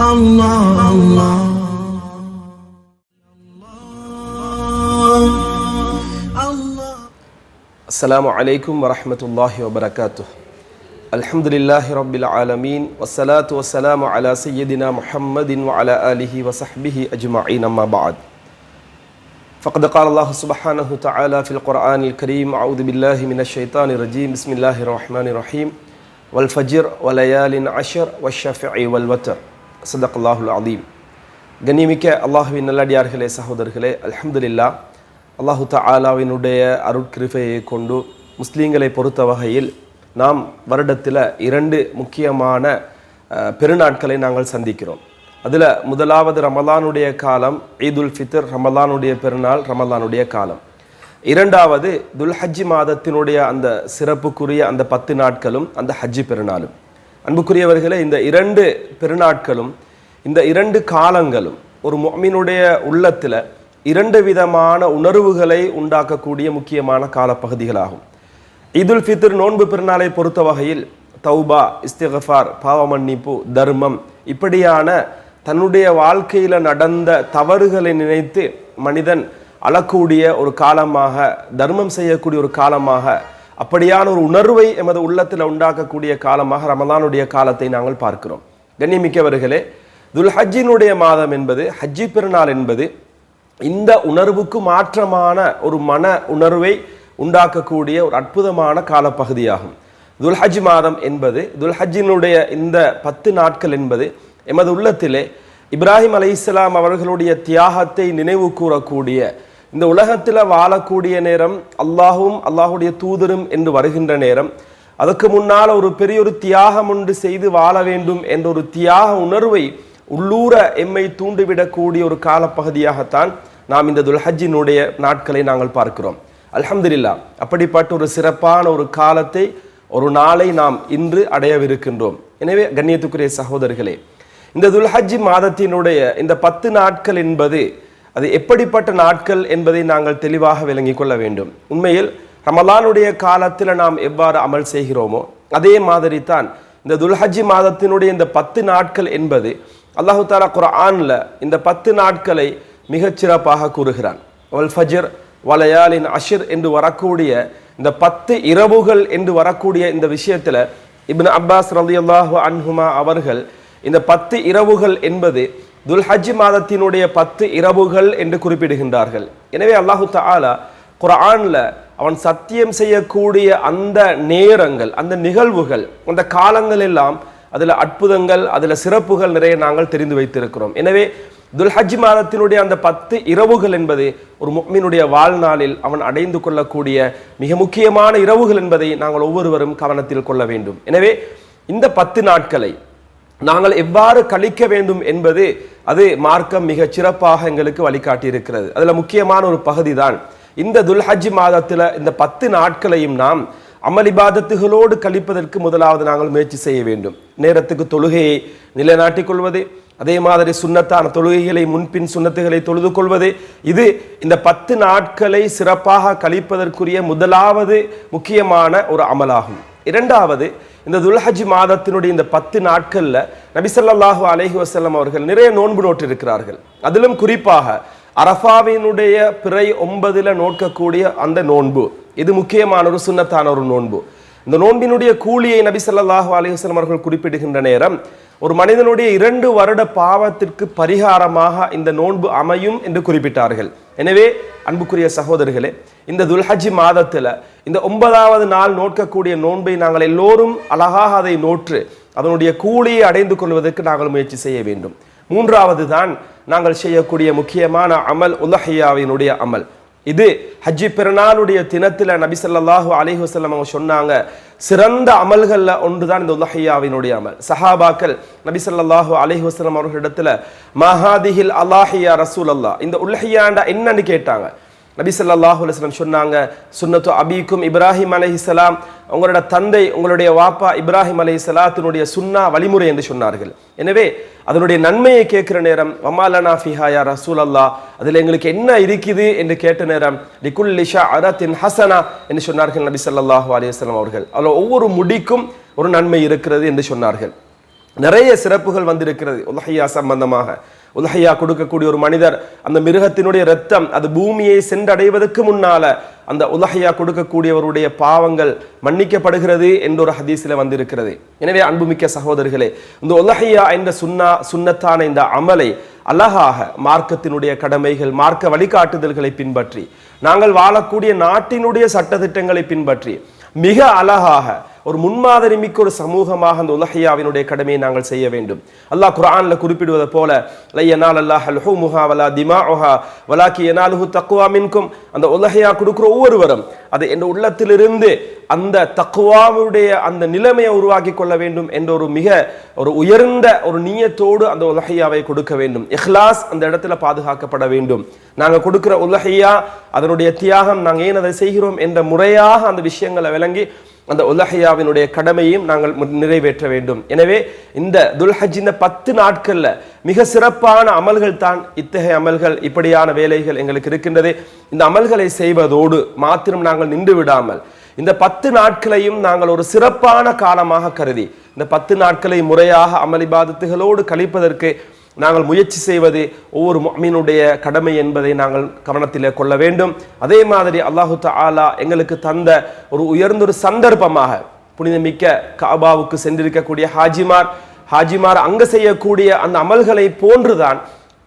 الله الله السلام عليكم ورحمة الله وبركاته الحمد لله رب العالمين والصلاة والسلام على سيدنا محمد وعلى آله وصحبه أجمعين أما بعد فقد قال الله سبحانه وتعالى في القرآن الكريم أعوذ بالله من الشيطان الرجيم بسم الله الرحمن الرحيم والفجر وليال عشر والشفع والوتر சதக்குல்லாஹுல் அதீம் கண்ணியமிக்க அல்லாஹுவின் நல்லடியார்களே சகோதரர்களே அலமதுல்லா அல்லாஹு தாலாவினுடைய அருட்கிருபையை கொண்டு முஸ்லீம்களை பொறுத்த வகையில் நாம் வருடத்தில் இரண்டு முக்கியமான பெருநாட்களை நாங்கள் சந்திக்கிறோம். அதில் முதலாவது ரமலானுடைய காலம் ஈத் உல் ஃபித்ர் ரமலானுடைய பெருநாள் ரமலானுடைய காலம். இரண்டாவது துல்ஹஜ்ஜி மாதத்தினுடைய அந்த சிறப்புக்குரிய அந்த பத்து நாட்களும் அந்த ஹஜ்ஜி பெருநாளும். அன்புக்குரியவர்களே இந்த இரண்டு பெருநாட்களும் இந்த இரண்டு காலங்களும் ஒரு மொமினுடைய உள்ளத்தில் இரண்டு விதமான உணர்வுகளை உண்டாக்கக்கூடிய முக்கியமான காலப்பகுதிகளாகும். இதுல் ஃபித்ர் நோன்பு பெருநாளை பொறுத்த வகையில் தௌபா இஸ்திகஃபார் பாவமன்னிப்பு தர்மம் இப்படியான தன்னுடைய வாழ்க்கையில் நடந்த தவறுகளை நினைத்து மனிதன் அழக்கூடிய ஒரு காலமாக தர்மம் செய்யக்கூடிய ஒரு காலமாக அப்படியான ஒரு உணர்வை எமது உள்ளத்தில் உண்டாக்கக்கூடிய காலமாக ரமதானுடைய காலத்தை நாங்கள் பார்க்கிறோம். கண்ணியமிக்கவர்களே துல்ஹஜ்ஜினுடைய மாதம் என்பது ஹஜ்ஜி பெருநாள் என்பது இந்த உணர்வுக்கு மாற்றமான ஒரு மன உணர்வை உண்டாக்கக்கூடிய ஒரு அற்புதமான காலப்பகுதியாகும். துல்ஹஜ் மாதம் என்பது துல்ஹஜ்ஜினுடைய இந்த பத்து நாட்கள் என்பது எமது உள்ளத்திலே இப்ராஹிம் அலைஹிஸ்ஸலாம் அவர்களுடைய தியாகத்தை நினைவு கூறக்கூடிய இந்த உலகத்தில் வாழக்கூடிய நேரம் அல்லாஹும் அல்லாஹுடைய தூதரும் என்று வருகின்ற நேரம். அதற்கு முன்னால் ஒரு பெரிய ஒரு தியாகம் ஒன்று செய்து வாழ வேண்டும் என்ற ஒரு தியாக உணர்வை உள்ளூர எம்மை தூண்டிவிடக்கூடிய ஒரு காலப்பகுதியாகத்தான் நாம் இந்த துல்ஹஜ்ஜினுடைய நாட்களை நாங்கள் பார்க்கிறோம். அல்ஹம்துலில்லாஹ் அப்படிப்பட்ட ஒரு சிறப்பான ஒரு காலத்தை ஒரு நாளை நாம் இன்று அடையவிருக்கின்றோம். எனவே கண்ணியத்துக்குரிய சகோதரர்களே இந்த துல்ஹஜ்ஜி மாதத்தினுடைய இந்த பத்து நாட்கள் என்பது அது எப்படிப்பட்ட நாட்கள் என்பதை நாங்கள் தெளிவாக விளங்கிக் கொள்ள வேண்டும். உண்மையில் ரமலானுடைய காலத்தில் நாம் எவ்வாறு அமல் செய்கிறோமோ அதே மாதிரி தான் இந்த துல்ஹஜ்ஜி மாதத்தினுடைய இந்த பத்து நாட்கள் என்பது அல்லாஹு தாலா குரானில் இந்த பத்து நாட்களை மிகச்சிறப்பாக கூறுகிறான். வல் ஃபஜ்ர் வலையாலின் அஷிர் என்று வரக்கூடிய இந்த பத்து இரவுகள் என்று வரக்கூடிய இந்த விஷயத்தில் இப்னு அப்பாஸ் ரலியல்லாஹு அன்ஹுமா அவர்கள் இந்த பத்து இரவுகள் என்பது துல்ஹஜ் மாதத்தினுடைய பத்து இரவுகள் என்று குறிப்பிடுகின்றார்கள். எனவே அல்லாஹு தாலா குரானில் அவன் சத்தியம் செய்யக்கூடிய அந்த நேரங்கள் அந்த நிகழ்வுகள் அந்த காலங்கள் எல்லாம் அதில் அற்புதங்கள் அதில் சிறப்புகள் நிறைய நாங்கள் தெரிந்து வைத்திருக்கிறோம். எனவே துல்ஹஜ் மாதத்தினுடைய அந்த பத்து இரவுகள் என்பது ஒரு முக்மினுடைய வாழ்நாளில் அவன் அடைந்து கொள்ளக்கூடிய மிக முக்கியமான இரவுகள் என்பதை நாங்கள் ஒவ்வொருவரும் கவனத்தில் கொள்ள வேண்டும். எனவே இந்த பத்து நாட்களை நாங்கள் எவ்வாறு கழிக்க வேண்டும் என்பது அது மார்க்கம் மிக சிறப்பாக எங்களுக்கு வழிகாட்டியிருக்கிறது. அதில் முக்கியமான ஒரு பகுதி தான் இந்த துல்ஹஜ் மாதத்தில் இந்த பத்து நாட்களையும் நாம் அமளிபாதத்துகளோடு கழிப்பதற்கு முதலாவது நாங்கள் முயற்சி செய்ய வேண்டும். நேரத்துக்கு தொழுகையை நிலைநாட்டிக் கொள்வது அதே மாதிரி சுண்ணத்தான தொழுகைகளை முன்பின் சுன்னத்துகளை தொழுது கொள்வது இது இந்த பத்து நாட்களை சிறப்பாக கழிப்பதற்குரிய முதலாவது முக்கியமான ஒரு அமலாகும். இரண்டாவது இந்த துல்ஹஜ் மாதத்தினுடைய இந்த பத்து நாட்களில் நபிசல்லாஹு அலஹி வசல்லம் அவர்கள் நிறைய நோன்பு நோட்டு இருக்கிறார்கள் அதிலும் குறிப்பாக அரஃபாவினுடைய பிறை ஒன்பதுல நோக்கக்கூடிய அந்த நோன்பு இது முக்கியமான ஒரு சுன்னத்தான ஒரு நோன்பு. இந்த நோன்பினுடைய கூலியை நபிசல்லாஹு ஸல்லல்லாஹு அவர்கள் குறிப்பிடுகின்ற நேரம் ஒரு மனிதனுடைய இரண்டு வருட பாவத்திற்கு பரிகாரமாக இந்த நோன்பு அமையும் என்று குறிப்பிட்டார்கள். எனவே அன்புக்குரிய சகோதரர்களே இந்த துல்ஹஜி மாதத்தில் இந்த ஒன்பதாவது நாள் நோட்கக்கூடிய நோன்பை நாங்கள் எல்லோரும் அழகாக அதை நோற்று அதனுடைய கூலியை அடைந்து கொள்வதற்கு நாங்கள் முயற்சி செய்ய வேண்டும். மூன்றாவது தான் நாங்கள் செய்யக்கூடிய முக்கியமான அமல் உலஹையாவினுடைய அமல். இது ஹஜ்ஜி பெருநாளுடைய தினத்தில் நபி ஸல்லல்லாஹு அவங்க சொன்னாங்க சிறந்த அமல்கள்ல ஒன்றுதான் இந்த உலஹையாவினுடைய அமல். சஹாபாக்கள் நபி ஸல்லல்லாஹு அலைஹி வஸல்லம் அவர்களிடத்துல மஹாதிஹில் அல்லாஹியா ரசூல் இந்த உலஹையாண்டா என்னன்னு கேட்டாங்க. நபி ஸல்லல்லாஹு அலுவலம் சொன்னாங்க சுன்னத்து அபீக்கும் இப்ராஹிம் அலைஹிஸ்ஸலாம் உங்களோட தந்தை உங்களுடைய வாப்பா இப்ராஹிம் அலைஹிஸ்ஸலாத்தினுடைய சுன்னா வழிமுறை என்று சொன்னார்கள். எனவே அதனுடைய நன்மையை கேட்கிற நேரம் வமாலனா ஃபிஹாயா ரசூல் அல்லா அதில் எங்களுக்கு என்ன இருக்குது என்று கேட்ட நேரம் லிகுல் லிஷா அரத்தின் ஹசனா என்று சொன்னார்கள் நபி ஸல்லல்லாஹு அலைஹி அவர்கள். அதில் ஒவ்வொரு முடிக்கும் ஒரு நன்மை இருக்கிறது என்று சொன்னார்கள். நிறைய சிறப்புகள் வந்திருக்கிறது உலகையா சம்பந்தமாக. உலகையா கொடுக்கக்கூடிய ஒரு மனிதர் அந்த மிருகத்தினுடைய ரத்தம் அது பூமியை சென்றடைவதற்கு முன்னால அந்த உலகையா கொடுக்கக்கூடியவருடைய பாவங்கள் மன்னிக்கப்படுகிறது என்ற ஒரு ஹதீஸில் வந்திருக்கிறது. எனவே அன்புமிக்க சகோதரர்களே இந்த உலகையா என்ற சுன்னா சுன்னத்தான இந்த அமலை அழகாக மார்க்கத்தினுடைய கடமைகள் மார்க்க வழிகாட்டுதல்களை பின்பற்றி நாங்கள் வாழக்கூடிய நாட்டினுடைய சட்டதிட்டங்களை பின்பற்றி மிக அழகாக ஒரு முன்மாதிரி மிக்க ஒரு சமூகமாக அந்த உலகையாவினுடைய கடமையை நாங்கள் செய்ய வேண்டும். அல்லாஹ் குரான்ல குறிப்பிடுவது போல லையனால் அல்லாஹ் அல்ஹுமுஹா வலா திமா ஒஹா வலாக்கி எனாலுஹு தக்குவா மின்கும். அந்த உலகையா கொடுக்குற ஒவ்வொருவரும் அது என் உள்ளத்திலிருந்து அந்த தக்குவாவுடைய அந்த நிலைமையை உருவாக்கி கொள்ள வேண்டும் என்ற ஒரு மிக ஒரு உயர்ந்த ஒரு நீயத்தோடு அந்த உலகையாவை கொடுக்க வேண்டும். இஹ்லாஸ் அந்த இடத்துல பாதுகாக்கப்பட வேண்டும். நாங்கள் கொடுக்குற உலகையா அதனுடைய தியாகம் நாங்கள் ஏன் அதை செய்கிறோம் என்ற முறையாக அந்த விஷயங்களை விளங்கி அந்த உலஹையாவினுடைய கடமையும் நாங்கள் நிறைவேற்ற வேண்டும். எனவே இந்த துல்ஹஜ் இந்த பத்து நாட்களில் மிக சிறப்பான அமல்கள் தான் இத்தகைய அமல்கள் இப்படியான வேலைகள் எங்களுக்கு இருக்கின்றது. இந்த அமல்களை செய்வதோடு மாத்திரம் நாங்கள் நின்று விடாமல் இந்த பத்து நாட்களையும் நாங்கள் ஒரு சிறப்பான காலமாக கருதி இந்த பத்து நாட்களை முறையாக அமளிபாதத்துகளோடு கழிப்பதற்கு நாங்கள் முயற்சி செய்வது ஒவ்வொரு மீனுடைய கடமை என்பதை நாங்கள் கவனத்தில் கொள்ள வேண்டும். அதே மாதிரி அல்லாஹு தாலா எங்களுக்கு தந்த ஒரு உயர்ந்த ஒரு சந்தர்ப்பமாக புனிதமிக்க காபாவுக்கு சென்றிருக்கக்கூடிய ஹாஜிமார் ஹாஜிமார் அங்க செய்யக்கூடிய அந்த அமல்களை போன்றுதான்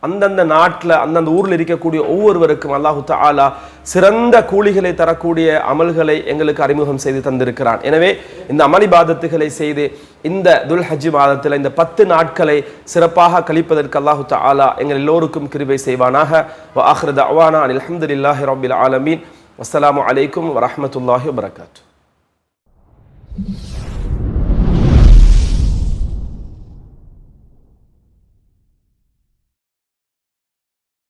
அந்தந்த நாட்டில் அந்தந்த ஊரில் இருக்கக்கூடிய ஒவ்வொருவருக்கும் அல்லாஹு தாலா சிறந்த கூலிகளை தரக்கூடிய அமல்களை எங்களுக்கு அறிமுகம் செய்து தந்திருக்கிறான். எனவே இந்த அமளிபாதத்துகளை செய்து இந்த துல் ஹஜ் மாதத்தில் இந்த பத்து நாட்களை சிறப்பாக கழிப்பதற்கு அல்லாஹு தாலா எங்கள் எல்லோருக்கும் கிருபை செய்வானாக. வ ஆஹிரு தஅவானா அனில் அல்ஹம்துலில்லாஹி ரப்பில் ஆலமீன். வஸ்ஸலாமு அலைக்கும் வரஹ்மத்துல்லாஹி வபரகாத்துஹு